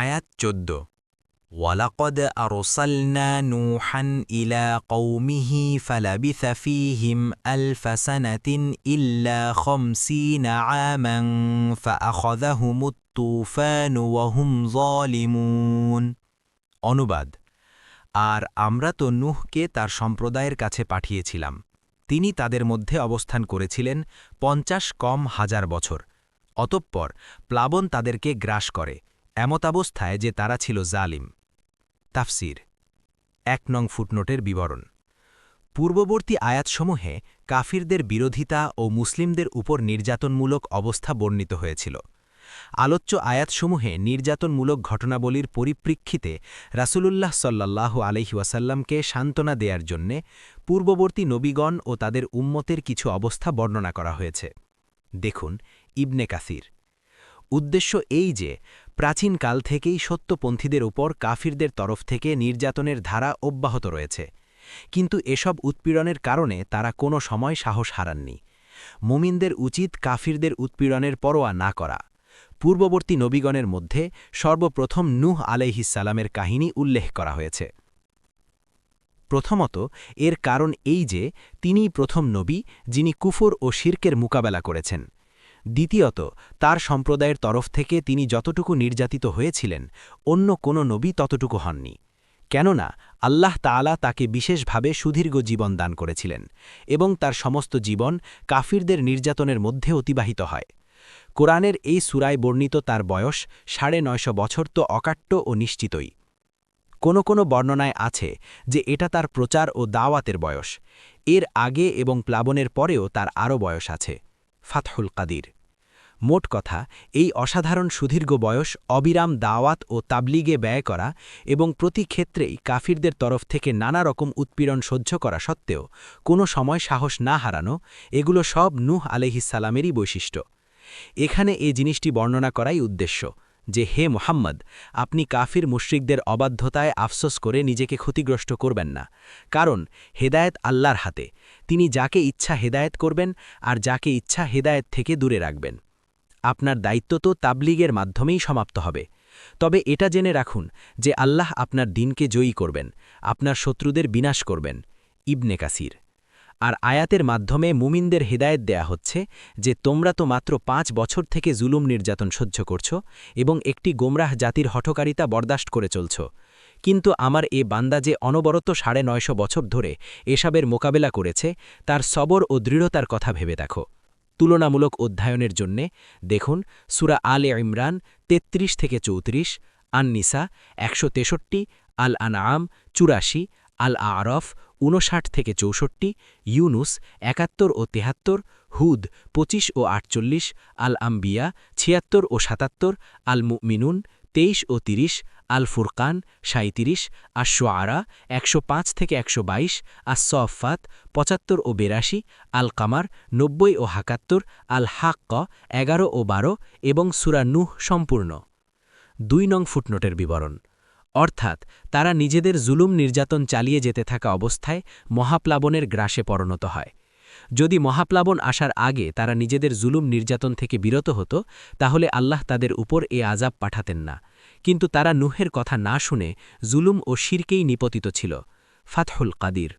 আয়াত চোদ্দ। ওয়ালাকদ আরসালনা নুহান ইলা কৌমিহি ফালাবিথ ফীহিম আলফ সানাতিন ইল্লা খমসিনা আমান ফাআখাযাহুমুত তুফান ওয়া হুম যালিমুন। অনুবাদ, আর আমরা তো নুহকে তার সম্প্রদায়ের কাছে পাঠিয়েছিলাম। তিনি তাদের মধ্যে অবস্থান করেছিলেন পঞ্চাশ কম হাজার বছর। অতঃপর প্লাবন তাদেরকে গ্রাস করে। এমতাবস্থায় যে তারা ছিল জালিম। তাফসির, এক নং ফুটনোটের বিবরণ। পূর্ববর্তী আয়াতসমূহে কাফিরদের বিরোধিতা ও মুসলিমদের উপর নির্যাতনমূলক অবস্থা বর্ণিত হয়েছিল। আলোচ্য আয়াতসমূহে নির্যাতনমূলক ঘটনাবলীর পরিপ্রেক্ষিতে রাসূলুল্লাহ সাল্লাল্লাহু আলহিউসাল্লামকে সান্ত্বনা দেয়ার জন্যে পূর্ববর্তী নবীগণ ও তাদের উম্মতের কিছু অবস্থা বর্ণনা করা হয়েছে। দেখুন ইবনে কাসির। উদ্দেশ্য এই যে প্রাচীনকাল থেকেই সত্যপন্থীদের উপর কাফিরদের তরফ থেকে নির্যাতনের ধারা অব্যাহত রয়েছে। কিন্তু এসব উৎপীড়নের কারণে তারা কোনো সময় সাহস হারাননি। মুমিনদের উচিত কাফিরদের উৎপীড়নের পরোয়া না করা। পূর্ববর্তী নবীগণের মধ্যে সর্বপ্রথম নুহ আলাইহিসালামের কাহিনী উল্লেখ করা হয়েছে। প্রথমত, এর কারণ এই যে, তিনিই প্রথম নবী যিনি কুফর ও শির্কের মোকাবেলা করেছেন। দ্বিতীয়ত, তার সম্প্রদায়ের তরফ থেকে তিনি যতটুকু নির্যাতিত হয়েছিলেন, অন্য কোনো নবী ততটুকু হননি। কেননা, আল্লাহ তাআলা তাকে বিশেষভাবে সুদীর্ঘ জীবন দান করেছিলেন এবং তার সমস্ত জীবন কাফিরদের নির্যাতনের মধ্যে অতিবাহিত হয়। কোরআনের এই সুরায় বর্ণিত তার বয়স সাড়ে নয়শ বছর তো অকাট্য ও নিশ্চিতই। কোনো কোনো বর্ণনায় আছে যে এটা তার প্রচার ও দাওয়াতের বয়স। এর আগে এবং প্লাবনের পরেও তার আরও বয়স আছে। ফাতহুল কাদির। মোট কথা, এই অসাধারণ সুদীর্ঘ বয়স অবিরাম দাওয়াত ও তাবলিগে ব্যয় করা এবং প্রতি ক্ষেত্রেই কাফিরদের তরফ থেকে নানা রকম উৎপীড়ন সহ্য করা সত্ত্বেও কোনো সময় সাহস না হারানো, এগুলো সব নুহ আলহিসালামেরই বৈশিষ্ট্য। এখানে এই জিনিসটি বর্ণনা করাই উদ্দেশ্য। যে হে মোহাম্মদ, আপনি কাফির মুশ্রিকদের অবাধ্যতায় আফসোস করে নিজেকে ক্ষতিগ্রস্ত করবেন না। কারণ, হেদায়েত আল্লাহর হাতে। তিনি যাকে ইচ্ছা হেদায়েত করবেন আর যাকে ইচ্ছা হেদায়েত থেকে দূরে রাখবেন। আপনার দায়িত্ব তো তাবলিগের মাধ্যমেই সমাপ্ত হবে। তবে এটা জেনে রাখুন যে আল্লাহ আপনার দিনকে জয়ী করবেন, আপনার শত্রুদের বিনাশ করবেন। ইবনে কাসির। আর আয়াতের মাধ্যমে মুমিনদের হেদায়েত দেয়া হচ্ছে যে তোমরা তো মাত্র পাঁচ বছর থেকে জুলুম নির্যাতন সহ্য করছ এবং একটি গোমরাহ জাতির হঠকারিতা বরদাস্ত করে চলছ। কিন্তু আমার এ বান্দা যে অনবরত সাড়ে নয়শো বছর ধরে এসবের মোকাবেলা করেছে, তার সবর ও দৃঢ়তার কথা ভেবে দেখো। তুলনামূলক অধ্যয়নের জন্যে দেখুন, সুরা আলে ইমরান ৩৩ থেকে চৌত্রিশ, আননিসা একশো তেষট্টি আল আনাম চুরাশি আল আরফ ঊনষাট থেকে চৌষট্টি, ইউনুস একাত্তর ও তেহাত্তর, হুদ পঁচিশ ও আটচল্লিশ আল আম্বিয়া ছিয়াত্তর ও সাতাত্তর আল মিনুন তেইশ ও তিরিশ আল ফুরকান সাঁত্রিশ আশোয়ারা একশো পাঁচ থেকে একশো বাইশ আর আসফাত পঁচাত্তর ও বেরাশি আল কামার নব্বই ও হাকাত্তর আল হাক্ক এগারো ও বারো এবং সুরা নুহ সম্পূর্ণ। দুই নং ফুটনোটের বিবরণ। অর্থাৎ তারা নিজেদের জুলুম নির্যাতন চালিয়ে যেতে থাকা অবস্থায় মহাপ্লাবনের গ্রাসে পরিণত হয়। যদি মহাপ্লাবন আসার আগে তারা নিজেদের জুলুম নির্যাতন থেকে বিরত হতো, তাহলে আল্লাহ তাদের উপর এ আজাব পাঠাতেন না। কিন্তু তারা নুহের কথা না শুনে জুলুম ও শিরকেই নিপতিত ছিল। ফাতহুল কাদির